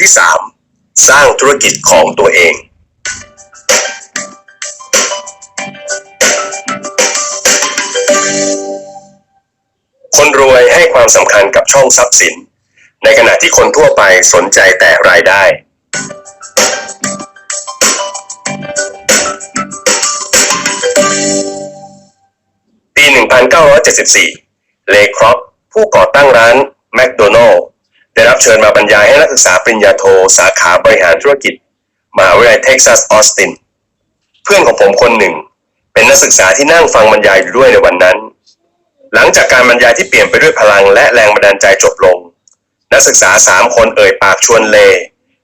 ที่3สร้างธุรกิจของตัวเอง คนรวยให้ความสำคัญกับช่องทรัพย์สิน ในขณะที่คนทั่วไปสนใจแต่รายได้ ปี 1974 เลครอปผู้ก่อตั้งร้านแมคโดนัลล์ รับเชิญมาบรรยายให้นักศึกษาปริญญาโทสาขาบริหารธุรกิจมหาวิทยาลัยเท็กซัสออสตินเพื่อนของผมคนหนึ่ง เป็นนักศึกษาที่นั่งฟังบรรยายอยู่ด้วยในวันนั้น หลังจากการบรรยายที่เปลี่ยนไปด้วยพลังและแรงบันดาลใจจบลง นักศึกษาสามคนเอ่ยปากชวนเล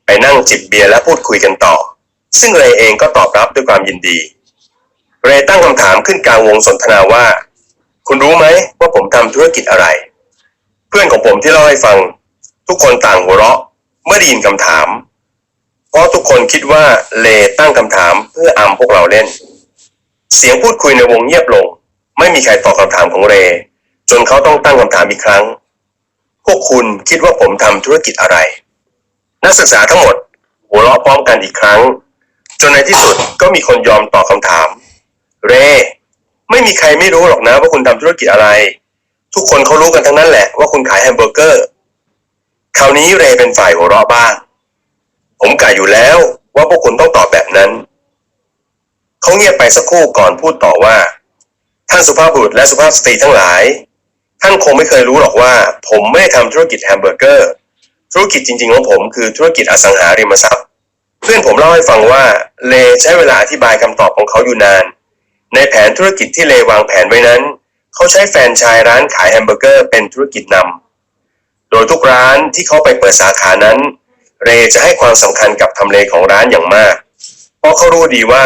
ไปนั่งจิบเบียร์และพูดคุยกันต่อ ซึ่งเรเองก็ตอบรับด้วยความยินดีเรตั้งคำถามขึ้นกลางวงสนทนาว่า คุณรู้ไหมว่าผมทำธุรกิจอะไร เพื่อนของผมที่เล่าให้ฟัง ทุกคนต่างหัวเราะเมื่อได้ยินคำถาม เพราะทุกคนคิดว่าเลตั้งคำถามเพื่ออำพวกเราเล่น เสียงพูดคุยในวงเงียบลง ไม่มีใครตอบคำถามของเรจนเขาต้องตั้งคำถามอีกครั้ง พวกคุณคิดว่าผมทำธุรกิจอะไร นักศึกษาทั้งหมด หัวเราะพร้อมกันอีกครั้ง จนในที่สุดก็มีคนยอมตอบคำถาม เร ไม่มีใครไม่รู้หรอกนะว่าคุณทำธุรกิจอะไร ทุกคนเขารู้กันทั้งนั้นแหละว่าคุณขายแฮมเบอร์เกอร์ คราวนี้เรเป็นฝ่ายหัวเราะบ้าง ผมกะอยู่แล้วว่าพวกคุณต้องตอบแบบนั้น เขาเงียบไปสักครู่ก่อนพูดต่อว่า ท่านสุภาพบุรุษและสุภาพสตรีทั้งหลาย ท่านคงไม่เคยรู้หรอกว่า ผมไม่ได้ทำธุรกิจแฮมเบอร์เกอร์ ธุรกิจจริงๆของผมคือธุรกิจอสังหาริมทรัพย์ เพื่อนผมเล่าให้ฟังว่าเลใช้เวลาอธิบายคำตอบของเขาอยู่นาน ในแผนธุรกิจที่เลวางแผนไว้นั้น เขาใช้แฟนชายร้านขายแฮมเบอร์เกอร์เป็นธุรกิจนำ โดยทุกร้านที่เขาไปเปิดสาขานั้น เรจะให้ความสำคัญกับทำเลของร้านอย่างมาก เพราะเขารู้ดีว่า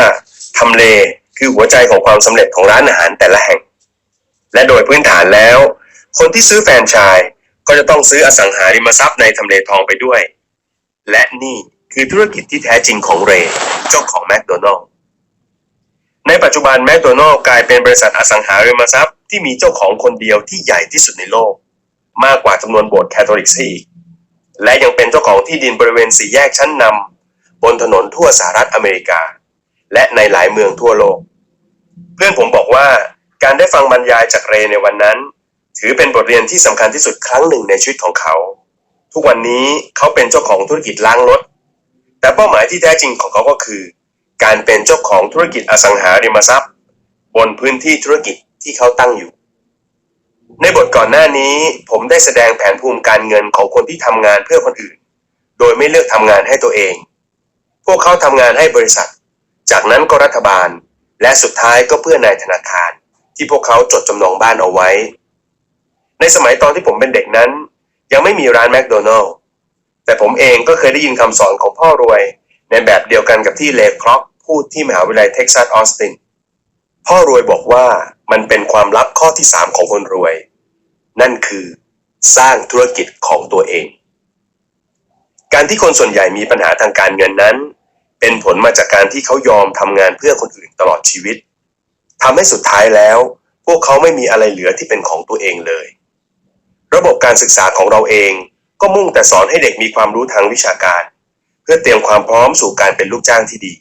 ทำเลคือหัวใจของความสำเร็จของร้านอาหารแต่ละแห่ง และโดยพื้นฐานแล้ว คนที่ซื้อแฟรนไชส์ก็จะต้องซื้ออสังหาริมทรัพย์ในทำเลทองไปด้วย และนี่คือธุรกิจที่แท้จริงของเรเจ้าของแมคโดนัลล์ในปัจจุบันแมคโดนัลล์กลายเป็นบริษัทอสังหาริมทรัพย์ที่มีเจ้าของคนเดียวที่ใหญ่ที่สุดในโลก มากกว่าจำนวนโบสถ์แคทอลิกซะอีก และยังเป็นเจ้าของที่ดินบริเวณสี่แยกชั้นนำบนถนนทั่วสหรัฐอเมริกา และในหลายเมืองทั่วโลก เพื่อนผมบอกว่าการได้ฟังบรรยายจากเรในวันนั้น ถือเป็นบทเรียนที่สำคัญที่สุดครั้งหนึ่งในชีวิตของเขา ทุกวันนี้เขาเป็นเจ้าของธุรกิจล้างรถ แต่เป้าหมายที่แท้จริงของเขาก็คือ การเป็นเจ้าของธุรกิจอสังหาริมทรัพย์ บนพื้นที่ธุรกิจที่เขาตั้งอยู่ ในบทก่อนหน้านี้ผมได้แสดงแผนภูมิการเงินของคนที่ทำงานเพื่อคนอื่น โดยไม่เลือกทำงานให้ตัวเอง พวกเขาทำงานให้บริษัท จากนั้นก็รัฐบาล และสุดท้ายก็เพื่อนายธนาคาร ที่พวกเขาจดจำนองบ้านเอาไว้ ในสมัยตอนที่ผมเป็นเด็กนั้น ยังไม่มีร้านแมคโดนัลล์แต่ผมเองก็เคยได้ยินคำสอนของพ่อรวย ในแบบเดียวกันกับที่เลคร็อกพูดที่มหาวิทยาลัยเท็กซัสออสตินพ่อรวยบอกว่า มันเป็นความลับข้อที่ 3 ของคนรวย นั่นคือ สร้างธุรกิจของตัวเอง การที่คนส่วนใหญ่มีปัญหาทางการเงินนั้น เป็นผลมาจากการที่เขายอมทำงานเพื่อคนอื่นตลอดชีวิตทำให้สุดท้ายแล้ว พวกเขาไม่มีอะไรเหลือที่เป็นของตัวเองเลย ระบบการศึกษาของเราเองก็มุ่งแต่สอนให้เด็กมีความรู้ทางวิชาการ เพื่อเตรียมความพร้อมสู่การเป็นลูกจ้างที่ดี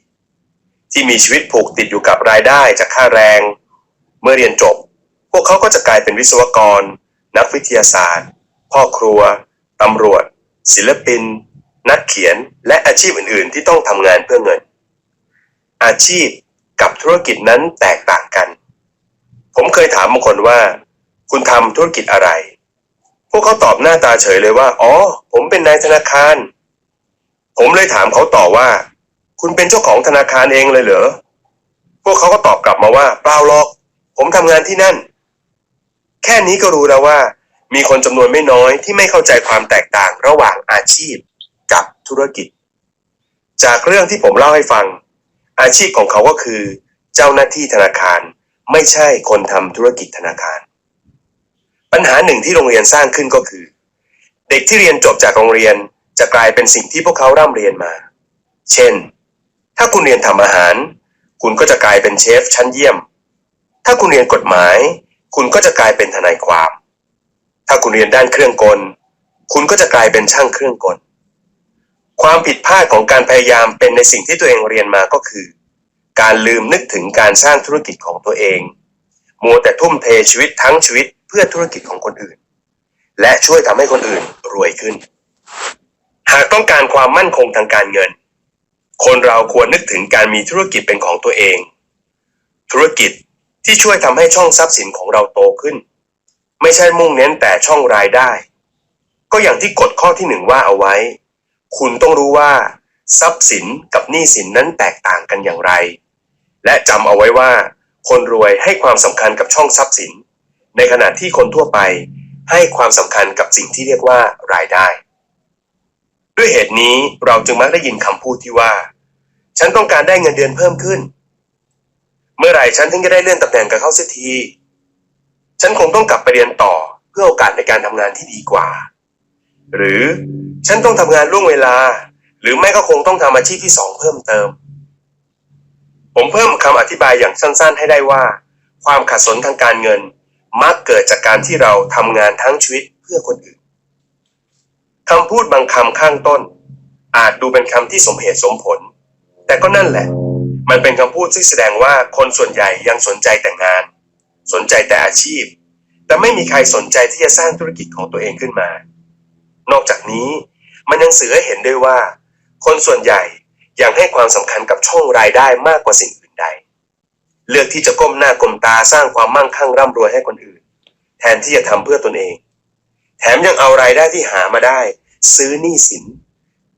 ที่มีชีวิตผูกติดอยู่กับรายได้จากค่าแรง เมื่อเรียนจบ พวกเขาก็จะกลายเป็นวิศวกร นักวิทยาศาสตร์ พ่อครัวตำรวจ ศิลปิน นักเขียนและอาชีพอื่น ๆ ที่ต้องทำงานเพื่อเงิน อาชีพกับธุรกิจนั้นแตกต่างกัน ผมเคยถามบางคนว่า คุณทำธุรกิจอะไร พวกเขาตอบหน้าตาเฉยเลยว่า อ๋อ ผมเป็นนายธนาคาร ผมเลยถามเขาต่อว่า คุณเป็นเจ้าของธนาคารเองเลยเหรอพวกเขาก็ตอบกลับมาว่าเปล่าหรอก ผมทำงานที่นั่น แค่นี้ก็รู้แล้วว่า มีคนจำนวนไม่น้อยที่ไม่เข้าใจความแตกต่างระหว่างอาชีพกับธุรกิจ จากเรื่องที่ผมเล่าให้ฟัง อาชีพของเขาก็คือ เจ้าหน้าที่ธนาคาร ไม่ใช่คนทำธุรกิจธนาคาร ปัญหาหนึ่งที่โรงเรียนสร้างขึ้นก็คือ เด็กที่เรียนจบจากโรงเรียนจะกลายเป็นสิ่งที่พวกเขาร่ำเรียนมา เช่น ถ้าคุณเรียนทำอาหาร คุณก็จะกลายเป็นเชฟชั้นเยี่ยม ถ้าคุณเรียนกฎหมาย คุณก็จะกลายเป็นทนายความ ถ้าคุณเรียนด้านเครื่องกล คุณก็จะกลายเป็นช่างเครื่องกล ความผิดพลาดของการพยายามเป็นในสิ่งที่ตัวเองเรียนมาก็คือ การลืมนึกถึงการสร้างธุรกิจของตัวเอง มัวแต่ทุ่มเทชีวิตทั้งชีวิตเพื่อธุรกิจของคนอื่น และช่วยทำให้คนอื่นรวยขึ้น หากต้องการความมั่นคงทางการเงิน คนเราควรนึกถึงการมีธุรกิจเป็นของตัวเอง ธุรกิจ ที่ช่วยทำให้ช่องทรัพย์สินของเราโตขึ้น ไม่ใช่มุ่งเน้นแต่ช่องรายได้ ก็อย่างที่กฎข้อที่หนึ่งว่าเอาไว้ คุณต้องรู้ว่า ทรัพย์สินกับหนี้สินนั้นแตกต่างกันอย่างไร และจำเอาไว้ว่า คนรวยให้ความสำคัญกับช่องทรัพย์สิน ในขณะที่คนทั่วไปให้ความสำคัญกับสิ่งที่เรียกว่ารายได้ ด้วยเหตุนี้เราจึงมักได้ยินคำพูดที่ว่า ฉันต้องการได้เงินเดือนเพิ่มขึ้น เมื่อไหร่ฉันถึงจะได้เลื่อนตำแหน่งกับเขาเสียที ฉันคงต้องกลับไปเรียนต่อเพื่อโอกาสในการทำงานที่ดีกว่า หรือฉันต้องทำงานล่วงเวลา หรือไม่ก็คงต้องทำอาชีพที่สองเพิ่มเติม ผมเพิ่มคำอธิบายอย่างสั้นๆ ให้ได้ว่า ความขัดสนทางการเงิน มักเกิดจากการที่เราทำงานทั้งชีวิตเพื่อคนอื่นคำพูดบางคำข้างต้น อาจดูเป็นคำที่สมเหตุสมผล แต่ก็นั่นแหละ มันเป็นคำพูดที่แสดงว่าคนส่วนใหญ่ยังสนใจแต่งาน สนใจแต่อาชีพ แต่ไม่มีใครสนใจที่จะสร้างธุรกิจของตัวเองขึ้นมา นอกจากนี้ มันยังสื่อให้เห็นด้วยว่า คนส่วนใหญ่ยังให้ความสำคัญกับช่องรายได้มากกว่าสิ่งอื่นใด เลือกที่จะก้มหน้าก้มตาสร้างความมั่งคั่งร่ำรวยให้คนอื่น แทนที่จะทำเพื่อตนเอง แถมยังเอารายได้ที่หามาได้ ซื้อหนี้สิน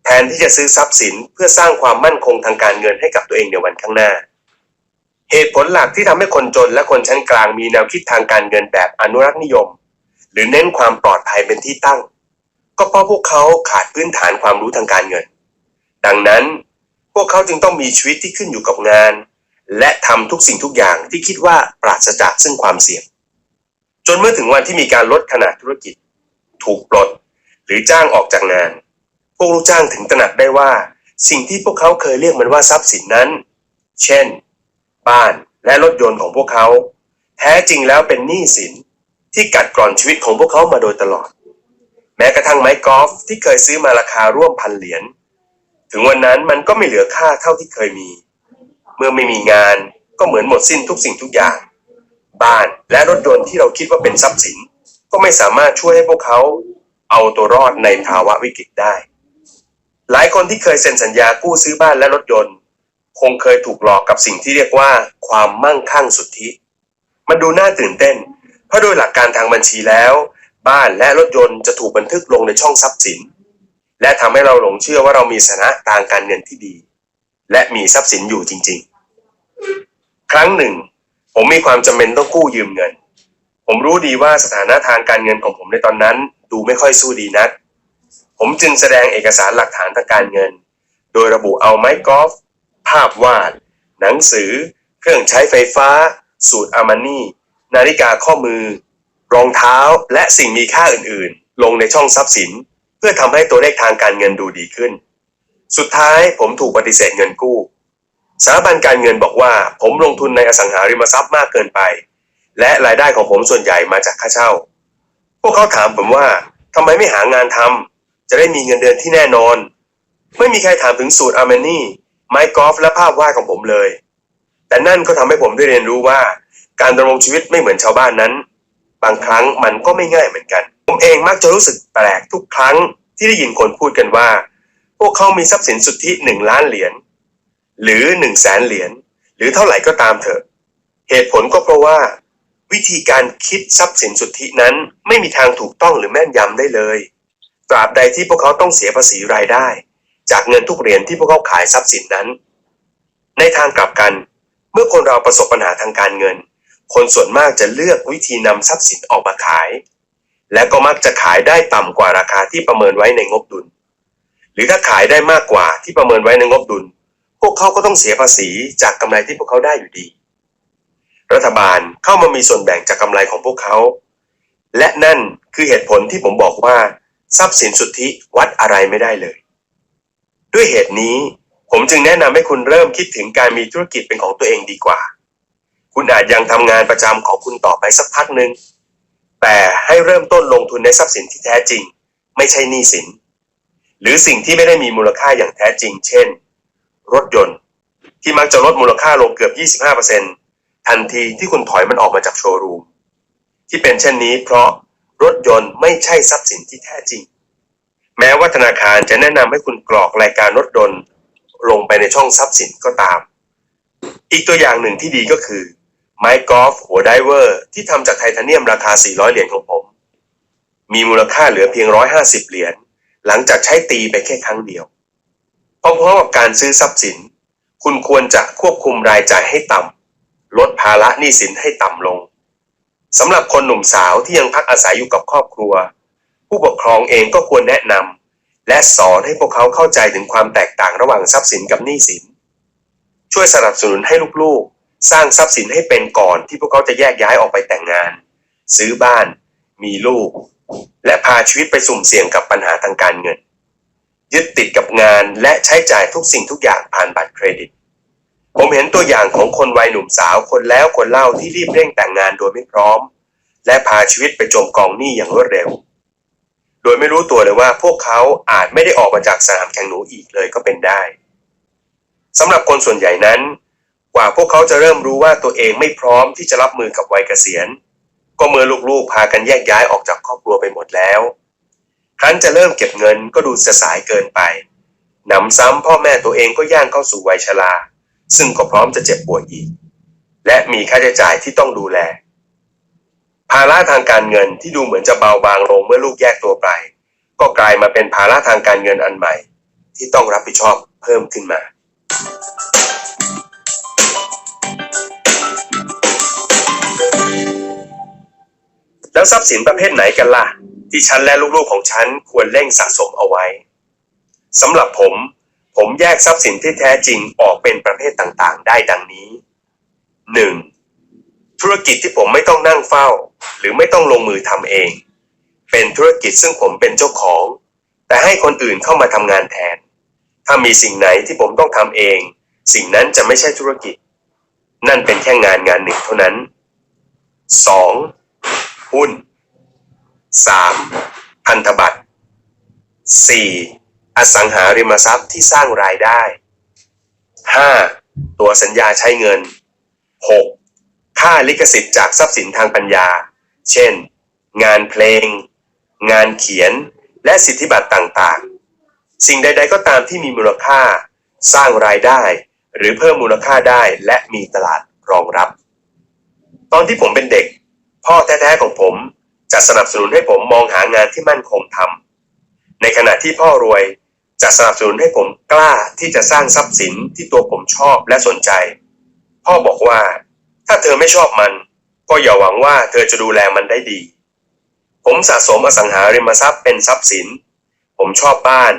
แทนที่จะซื้อทรัพย์สินเพื่อสร้างความมั่นคงทางการเงินให้กับตัวเองในวันข้างหน้า เหตุผลหลักที่ทำให้คนจนและคนชั้นกลางมีแนวคิดทางการเงินแบบอนุรักษ์นิยม หรือเน้นความปลอดภัยเป็นที่ตั้ง ก็เพราะพวกเขาขาดพื้นฐานความรู้ทางการเงิน ดังนั้น พวกเขาจึงต้องมีชีวิตที่ขึ้นอยู่กับงาน และทำทุกสิ่งทุกอย่างที่คิดว่าปราศจากซึ่งความเสี่ยง จนเมื่อถึงวันที่มีการลดขนาดธุรกิจ ถูกปลด หรือจ้างออกจากงาน พวกลูกจ้างถึงตระหนักได้ว่า สิ่งที่พวกเขาเคยเรียกมันว่าทรัพย์สินนั้น เช่น บ้านและรถยนต์ของพวกเขา แท้จริงแล้วเป็นหนี้สินที่กัดกร่อนชีวิตของพวกเขามาโดยตลอด แม้กระทั่งไม้กอล์ฟที่เคยซื้อมาราคาร่วมพันเหรียญถึงวันนั้นมันก็ไม่เหลือค่าเท่าที่เคยมี เมื่อไม่มีงานก็เหมือนหมดสิ้นทุกสิ่งทุกอย่าง บ้านและรถยนต์ที่เราคิดว่าเป็นทรัพย์สิน ก็ไม่สามารถช่วยให้พวกเขาเอาตัวรอดในภาวะวิกฤตได้ หลายคนที่เคยเซ็นสัญญากู้ซื้อบ้านและรถยนต์ คงเคยถูกหลอกกับสิ่งที่เรียกว่าความมั่งคั่งสุทธิ มันดูน่าตื่นเต้น เพราะโดยหลักการทางบัญชีแล้ว บ้านและรถยนต์จะถูกบันทึกลงในช่องทรัพย์สิน และทำให้เราหลงเชื่อว่าเรามีฐานะทางการเงินที่ดี และมีทรัพย์สินอยู่จริง ๆ ครั้งหนึ่ง ผมมีความจำเป็นต้องกู้ยืมเงิน ผมรู้ดีว่าสถานะทางการเงินของผมในตอนนั้น ดูไม่ค่อยสู้ดีนัก ผมจึงแสดงเอกสารหลักฐานทางการเงิน โดยระบุเอาไม้กอล์ฟภาพวาด หนังสือ เครื่องใช้ไฟฟ้า สูตรอามานี่ นาฬิกาข้อมือ รองเท้าและสิ่งมีค่าอื่นๆ ลงในช่องทรัพย์สิน เพื่อทำให้ตัวเลขทางการเงินดูดีขึ้น สุดท้ายผมถูกปฏิเสธเงินกู้สถาบันการเงินบอกว่า ผมลงทุนในอสังหาริมทรัพย์มากเกินไป และรายได้ของผมส่วนใหญ่มาจากค่าเช่า พวกเขาถามผมว่าทำไมไม่หางานทำ จะได้มีเงินเดือนที่แน่นอน ไม่มีใครถามถึงสูตรอาร์เมนี่ไม้กอล์ฟและภาพวาดของผมเลย แต่นั่นก็ทำให้ผมได้เรียนรู้ว่า การดำรงชีวิตไม่เหมือนชาวบ้านนั้น บางครั้งมันก็ไม่ง่ายเหมือนกัน ผมเองมักจะรู้สึกแปลกทุกครั้งที่ได้ยินคนพูดกันว่า พวกเขามีทรัพย์สินสุทธิหนึ่งล้านเหรียญหรือหนึ่งแสนเหรียญหรือเท่าไหร่ก็ตามเถอะ เหตุผลก็เพราะว่า วิธีการคิดทรัพย์สินสุทธินั้นไม่มีทางถูกต้องหรือแม่นยำได้เลย ตราบใดที่พวกเขาต้องเสียภาษีรายได้ จากเงินทุกเหรียญที่พวกเขาขายทรัพย์สินนั้น ในทางกลับกัน เมื่อคนเราประสบปัญหาทางการเงิน คนส่วนมากจะเลือกวิธีนำทรัพย์สินออกมาขาย และก็มักจะขายได้ต่ำกว่าราคาที่ประเมินไว้ในงบดุล หรือถ้าขายได้มากกว่าที่ประเมินไว้ในงบดุล พวกเขาก็ต้องเสียภาษีจากกำไรที่พวกเขาได้อยู่ดี รัฐบาลเข้ามามีส่วนแบ่งจากกำไรของพวกเขา และนั่นคือเหตุผลที่ผมบอกว่า ทรัพย์สินสุทธิวัดอะไรไม่ได้เลย ด้วยเหตุนี้ ผมจึงแนะนำให้คุณเริ่มคิดถึงการมีธุรกิจเป็นของตัวเองดีกว่า คุณอาจยังทำงานประจำของคุณต่อไปสักพักหนึ่งแต่ให้เริ่มต้นลงทุนในทรัพย์สินที่แท้จริง ไม่ใช่หนี้สิน หรือสิ่งที่ไม่ได้มีมูลค่าอย่างแท้จริง เช่น รถยนต์ ที่มักจะลดมูลค่าลงเกือบ 25%ทันทีที่คุณถอยมันออกมาจากโชว์รูมที่เป็นเช่นนี้เพราะ รถยนต์ไม่ใช่ทรัพย์สินที่แท้จริง แม้ว่าธนาคารจะแนะนำให้คุณกรอกรายการรถยนต์ลงไปในช่องทรัพย์สินก็ตาม อีกตัวอย่างหนึ่งที่ดีก็คือไม้กอล์ฟหัวไดเวอร์ที่ทำจากไทเทเนียมราคา 400 เหรียญของผม มีมูลค่าเหลือเพียง 150 เหรียญหลังจากใช้ตีไปแค่ครั้งเดียวพร้อมๆกับการซื้อทรัพย์สิน คุณควรจะควบคุมรายจ่ายให้ต่ำลดภาระหนี้สินให้ต่ำลง สำหรับคนหนุ่มสาวที่ยังพักอาศัยอยู่กับครอบครัว ผู้ปกครองเองก็ควรแนะนำและสอนให้พวกเขาเข้าใจถึงความแตกต่างระหว่างทรัพย์สินกับหนี้สิน ช่วยสนับสนุนให้ลูกๆ สร้างทรัพย์สินให้เป็นก่อนที่พวกเขาจะแยกย้ายออกไปแต่งงาน ซื้อบ้าน มีลูก และพาชีวิตไปสุ่มเสี่ยงกับปัญหาทางการเงิน ยึดติดกับงานและใช้จ่ายทุกสิ่งทุกอย่างผ่านบัตรเครดิต ผมเห็นตัวอย่างของคนวัยหนุ่มสาวคนแล้วคนเล่าที่รีบเร่งแต่งงานโดยไม่พร้อม และพาชีวิตไปจมกองหนี้อย่างรวดเร็ว โดยไม่รู้ตัวเลยว่าพวกเขาอาจไม่ได้ออกมาจากสนามแข่งหนูอีกเลยก็เป็นได้สำหรับคนส่วนใหญ่นั้น กว่าพวกเขาจะเริ่มรู้ว่าตัวเองไม่พร้อมที่จะรับมือกับวัยเกษียณ ก็เมื่อลูกๆพากันแยกย้ายออกจากครอบครัวไปหมดแล้ว ครั้นจะเริ่มเก็บเงินก็ดูจะสายเกินไปหนำซ้ำพ่อแม่ตัวเองก็ย่างเข้าสู่วัยชรา ซึ่งก็พร้อมจะเจ็บป่วยอีก และมีค่าใช้จ่ายที่ต้องดูแล ภาระทางการเงินที่ดูเหมือนจะเบาบางลงเมื่อลูกแยกตัวไป ก็กลายมาเป็นภาระทางการเงินอันใหม่ ที่ต้องรับผิดชอบเพิ่มขึ้นมาแล้วทรัพย์สินประเภทไหนกันล่ะ ที่ฉันและลูกๆของฉันควรเร่งสะสมเอาไว้สำหรับผม ผมแยกทรัพย์สินที่แท้จริงออกเป็นประเภทต่างๆ ได้ดังนี้ 1. ธุรกิจที่ผมไม่ต้องนั่งเฝ้า หรือไม่ต้องลงมือทำเอง เป็นธุรกิจซึ่งผมเป็นเจ้าของ แต่ให้คนอื่นเข้ามาทำงานแทน ถ้ามีสิ่งไหนที่ผมต้องทำเอง สิ่งนั้นจะไม่ใช่ธุรกิจ นั่นเป็นแค่งานงานหนึ่งเท่านั้น 2. หุ้น 3. พันธบัตร 4. อสังหาริมทรัพย์ที่สร้างรายได้ 5. ตัวสัญญาใช้เงิน 6. ค่าลิขสิทธิ์จากทรัพย์สินทางปัญญา เช่น งานเพลง งานเขียน และสิทธิบัตรต่างๆ สิ่งใด ๆ ก็ตามที่มีมูลค่า สร้างรายได้ หรือเพิ่มมูลค่าได้และมีตลาดรองรับ ตอนที่ผมเป็นเด็ก พ่อแท้ๆของผมจะสนับสนุนให้ผมมองหางานที่มั่นคงทำในขณะที่พ่อรวย จะสนับสนุนให้ผมกล้าที่จะสร้างทรัพย์สินที่ตัวผมชอบและสนใจ พ่อบอกว่า ถ้าเธอไม่ชอบมัน ก็อย่าหวังว่าเธอจะดูแลมันได้ดี ผมสะสมอสังหาริมทรัพย์เป็นทรัพย์สิน ผมชอบบ้าน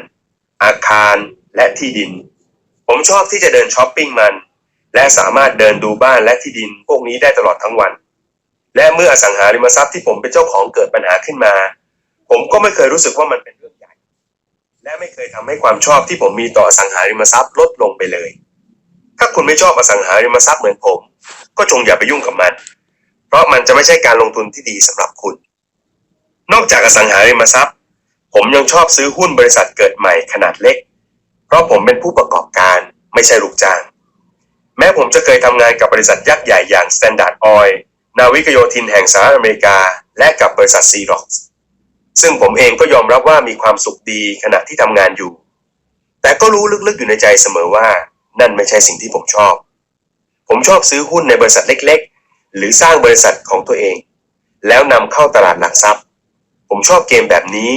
อาคารและที่ดิน ผมชอบที่จะเดินช้อปปิ้งมัน และสามารถเดินดูบ้านและที่ดินพวกนี้ได้ตลอดทั้งวัน และเมื่ออสังหาริมทรัพย์ที่ผมเป็นเจ้าของเกิดปัญหาขึ้นมา ผมก็ไม่เคยรู้สึกว่ามันเป็น และไม่เคยทำให้ความชอบที่ผมมีต่ออสังหาริมทรัพย์ลดลงไปเลย ถ้าคุณไม่ชอบอสังหาริมทรัพย์เหมือนผม ก็จงอย่าไปยุ่งกับมัน เพราะมันจะไม่ใช่การลงทุนที่ดีสำหรับคุณ นอกจากอสังหาริมทรัพย์ ผมยังชอบซื้อหุ้นบริษัทเกิดใหม่ขนาดเล็ก เพราะผมเป็นผู้ประกอบการไม่ใช่ลูกจ้าง แม้ผมจะเคยทำงานกับบริษัทยักษ์ใหญ่อย่าง Standard Oil นาวิกโยธินแห่งสหรัฐอเมริกา และกับบริษัทซีร็อก ซึ่งผมเองก็ยอมรับว่ามีความสุขดีขณะที่ทำงานอยู่ แต่ก็รู้ลึกๆอยู่ในใจเสมอว่า นั่นไม่ใช่สิ่งที่ผมชอบ ผมชอบซื้อหุ้นในบริษัทเล็กๆ หรือสร้างบริษัทของตัวเอง แล้วนำเข้าตลาดหลักทรัพย์ ผมชอบเกมแบบนี้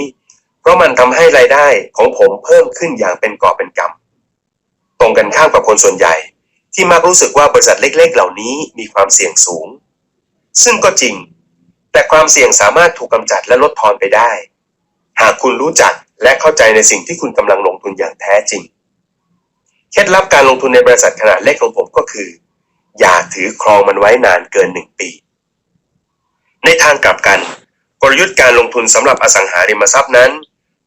เพราะมันทำให้รายได้ของผมเพิ่มขึ้นอย่างเป็นกอบเป็นกำตรงกันข้ามกับคนส่วนใหญ่ ที่มักรู้สึกว่าบริษัทเล็ก ๆ เหล่านี้มีความเสี่ยงสูง ซึ่งก็จริง แต่ความเสี่ยงสามารถถูกกำจัดและลดทอนไปได้ หากคุณรู้จักและเข้าใจในสิ่งที่คุณกำลังลงทุนอย่างแท้จริง เคล็ดลับการลงทุนในบริษัทขนาดเล็กของผมก็คือ อย่าถือครองมันไว้นานเกินหนึ่งปี ในทางกลับกัน กลยุทธ์การลงทุนสำหรับอสังหาริมทรัพย์นั้น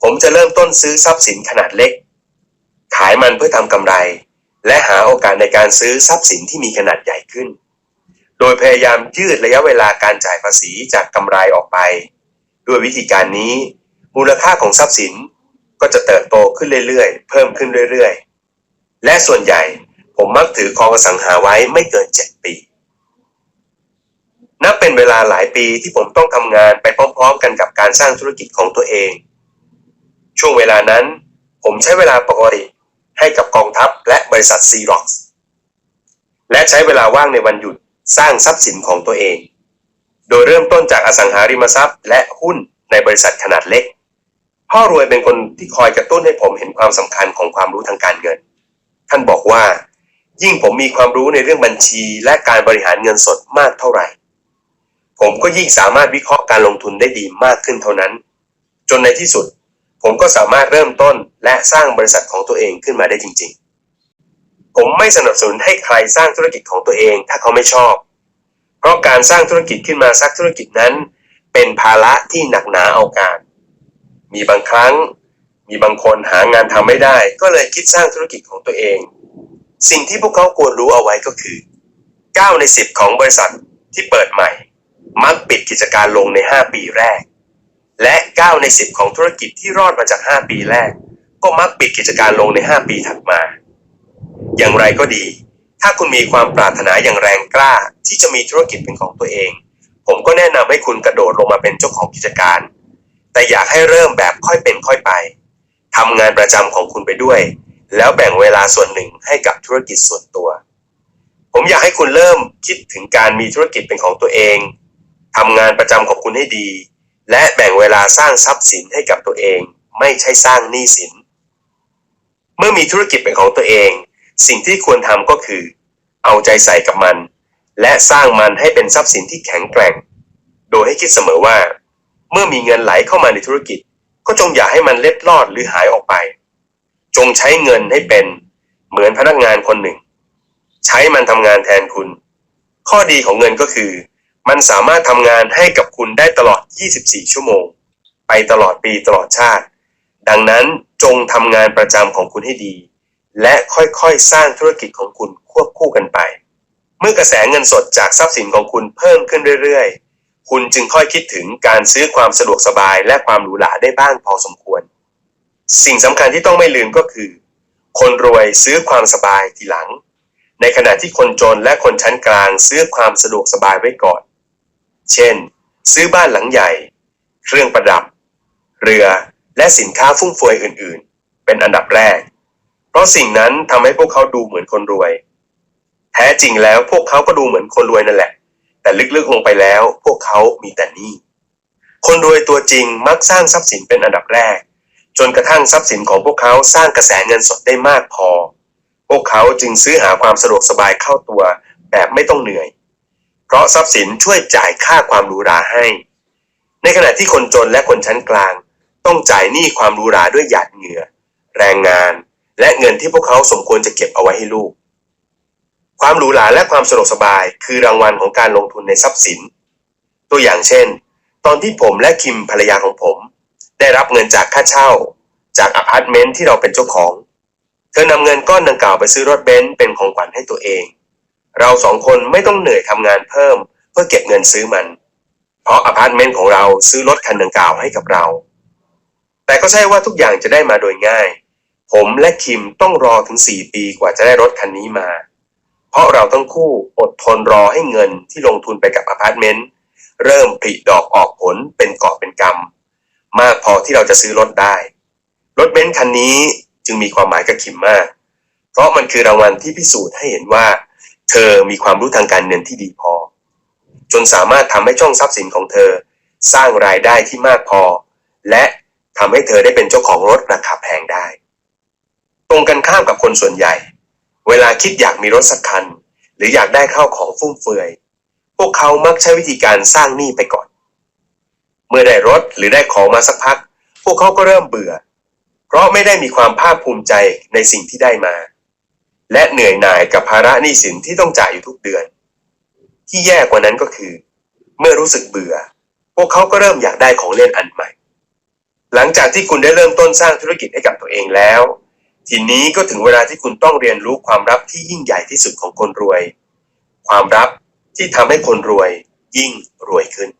ผมจะเริ่มต้นซื้อทรัพย์สินขนาดเล็ก ขายมันเพื่อทำกำไร และหาโอกาสในการซื้อทรัพย์สินที่มีขนาดใหญ่ขึ้น โดยพยายามยืดระยะเวลาการจ่ายภาษีจากกำไรออกไป ด้วยวิธีการนี้ มูลค่าของทรัพย์สินก็จะเติบโตขึ้นเรื่อยๆ เพิ่มขึ้นเรื่อยๆ และส่วนใหญ่ผมมักถือครองอสังหาไว้ไม่เกิน 7 ปี นับเป็นเวลาหลายปีที่ผมต้องทำงานไปพร้อมๆ กันกับการสร้างธุรกิจของตัวเอง ช่วงเวลานั้น ผมใช้เวลาปกติให้กับกองทัพและบริษัทซีร็อกและใช้เวลาว่างในวันหยุด สร้างทรัพย์สินของตัวเอง โดยเริ่มต้นจากอสังหาริมทรัพย์ และหุ้นในบริษัทขนาดเล็ก พ่อรวยเป็นคนที่คอยกระตุ้นให้ผมเห็นความสำคัญของความรู้ทางการเงิน ท่านบอกว่า ยิ่งผมมีความรู้ในเรื่องบัญชีและการบริหารเงินสดมากเท่าไหร่ ผมก็ยิ่งสามารถวิเคราะห์การลงทุนได้ดีมากขึ้นเท่านั้น จนในที่สุด ผมก็สามารถเริ่มต้นและสร้างบริษัทของตัวเองขึ้นมาได้จริง ๆ ผมไม่สนับสนุนให้ใครสร้างธุรกิจของตัวเองถ้าเขาไม่ชอบ เพราะการสร้างธุรกิจขึ้นมาสักธุรกิจนั้น เป็นภาระที่หนักหนาเอาการ มีบางครั้ง มีบางคนหางานทำไม่ได้ ก็เลยคิดสร้างธุรกิจของตัวเอง สิ่งที่พวกเขาควรรู้เอาไว้ก็คือ 9 ใน 10 ของบริษัทที่เปิดใหม่ มักปิดกิจการลงใน 5 ปีแรก และ 9 ใน 10 ของธุรกิจที่รอดมาจาก 5 ปีแรก ก็มักปิดกิจการลงใน 5 ปีถัดมา อย่างไรก็ดี ถ้าคุณมีความปรารถนาอย่างแรงกล้า ที่จะมีธุรกิจเป็นของตัวเอง ผมก็แนะนำให้คุณกระโดดลงมาเป็นเจ้าของกิจการ แต่อยากให้เริ่มแบบค่อยเป็นค่อยไปทำงานประจำของคุณไปด้วย แล้วแบ่งเวลาส่วนหนึ่งให้กับธุรกิจส่วนตัว ผมอยากให้คุณเริ่มคิดถึงการมีธุรกิจเป็นของตัวเองทำงานประจำของคุณให้ดี และแบ่งเวลาสร้างทรัพย์สินให้กับตัวเอง ไม่ใช่สร้างหนี้สิน เมื่อมีธุรกิจเป็นของตัวเอง สิ่งที่ควรทำก็คือ เอาใจใส่กับมัน และสร้างมันให้เป็นทรัพย์สินที่แข็งแกร่ง โดยให้คิดเสมอว่า เมื่อมีเงินไหลเข้ามาในธุรกิจ ก็จงอย่าให้มันเล็ดลอดหรือหายออกไป จงใช้เงินให้เป็นเหมือนพนักงานคนหนึ่ง ใช้มันทำงานแทนคุณ ข้อดีของเงินก็คือ มันสามารถทำงานให้กับคุณได้ตลอด 24 ชั่วโมง ไปตลอดปีตลอดชาติ ดังนั้นจงทำงานประจำของคุณให้ดี และค่อยๆ สร้างธุรกิจของคุณควบคู่กันไป เมื่อกระแสเงินสดจากทรัพย์สินของคุณเพิ่มขึ้นเรื่อยๆ คุณจึงค่อยคิดถึงการซื้อความสะดวกสบายและความหรูหราได้บ้างพอสมควร สิ่งสำคัญที่ต้องไม่ลืมก็คือ คนรวยซื้อความสบายทีหลัง ในขณะที่คนจนและคนชั้นกลางซื้อความสะดวกสบายไว้ก่อน เช่น ซื้อบ้านหลังใหญ่ เครื่องประดับ เรือและสินค้าฟุ่มเฟือยอื่น ๆ เป็นอันดับแรก เพราะสิ่งนั้นทำให้พวกเขาดูเหมือนคนรวย แท้จริงแล้วพวกเขาก็ดูเหมือนคนรวยนั่นแหละ แต่ลึกๆลงไปแล้ว พวกเขามีแต่หนี้คนรวยตัวจริงมักสร้างทรัพย์สินเป็นอันดับแรก จนกระทั่งทรัพย์สินของพวกเขาสร้างกระแสเงินสดได้มากพอ พวกเขาจึงซื้อหาความสะดวกสบายเข้าตัวแบบไม่ต้องเหนื่อย เพราะทรัพย์สินช่วยจ่ายค่าความหรูหราให้ ในขณะที่คนจนและคนชั้นกลาง ต้องจ่ายหนี้ความหรูหราด้วยหยาดเหงื่อ แรงงาน และเงินที่พวกเขาสมควรจะเก็บเอาไว้ให้ลูก ความหรูหราและความสะดวกสบายคือรางวัลของการลงทุนในทรัพย์สิน ตัวอย่างเช่น ตอนที่ผมและคิมภรรยาของผม ได้รับเงินจากค่าเช่า จากอพาร์ตเมนต์ที่เราเป็นเจ้าของ เธอนำเงินก้อนดังกล่าวไปซื้อรถเบนซ์เป็นของขวัญให้ตัวเอง เราสองคนไม่ต้องเหนื่อยทำงานเพิ่ม เพื่อเก็บเงินซื้อมัน เพราะอพาร์ตเมนต์ของเราซื้อรถคันดังกล่าวให้กับเรา แต่ก็ใช่ว่าทุกอย่างจะได้มาโดยง่าย ผมและคิมต้องรอถึง 4 ปีกว่าจะได้รถคันนี้มา เพราะเราทั้งคู่อดทนรอให้เงินที่ลงทุนไปกับอพาร์ตเมนต์เริ่มผลิดอกออกผลเป็นกอบเป็นกำมากพอที่เราจะซื้อรถได้ รถเบนซ์คันนี้จึงมีความหมายกับคิมมาก เพราะมันคือรางวัลที่พิสูจน์ให้เห็นว่า เธอมีความรู้ทางการเงินที่ดีพอ จนสามารถทำให้ช่องทรัพย์สินของเธอ สร้างรายได้ที่มากพอ และทำให้เธอได้เป็นเจ้าของรถราคาแพงได้ ตรงกันข้ามกับคนส่วนใหญ่ เวลาคิดอยากมีรถสักคัน หรืออยากได้เข้าของฟุ่มเฟือย พวกเขามักใช้วิธีการสร้างหนี้ไปก่อน เมื่อได้รถหรือได้ของมาสักพัก พวกเขาก็เริ่มเบื่อ เพราะไม่ได้มีความภาคภูมิใจในสิ่งที่ได้มา และเหนื่อยหน่ายกับภาระหนี้สินที่ต้องจ่ายอยู่ทุกเดือน ที่แย่กว่านั้นก็คือ เมื่อรู้สึกเบื่อ พวกเขาก็เริ่มอยากได้ของเล่นอันใหม่ หลังจากที่คุณได้เริ่มต้นสร้างธุรกิจให้กับตัวเองแล้ว ทีนี้ก็ถึงเวลาที่คุณต้องเรียนรู้ความลับที่ยิ่งใหญ่ที่สุดของคนรวย ความลับที่ทำให้คนรวยยิ่งรวยขึ้น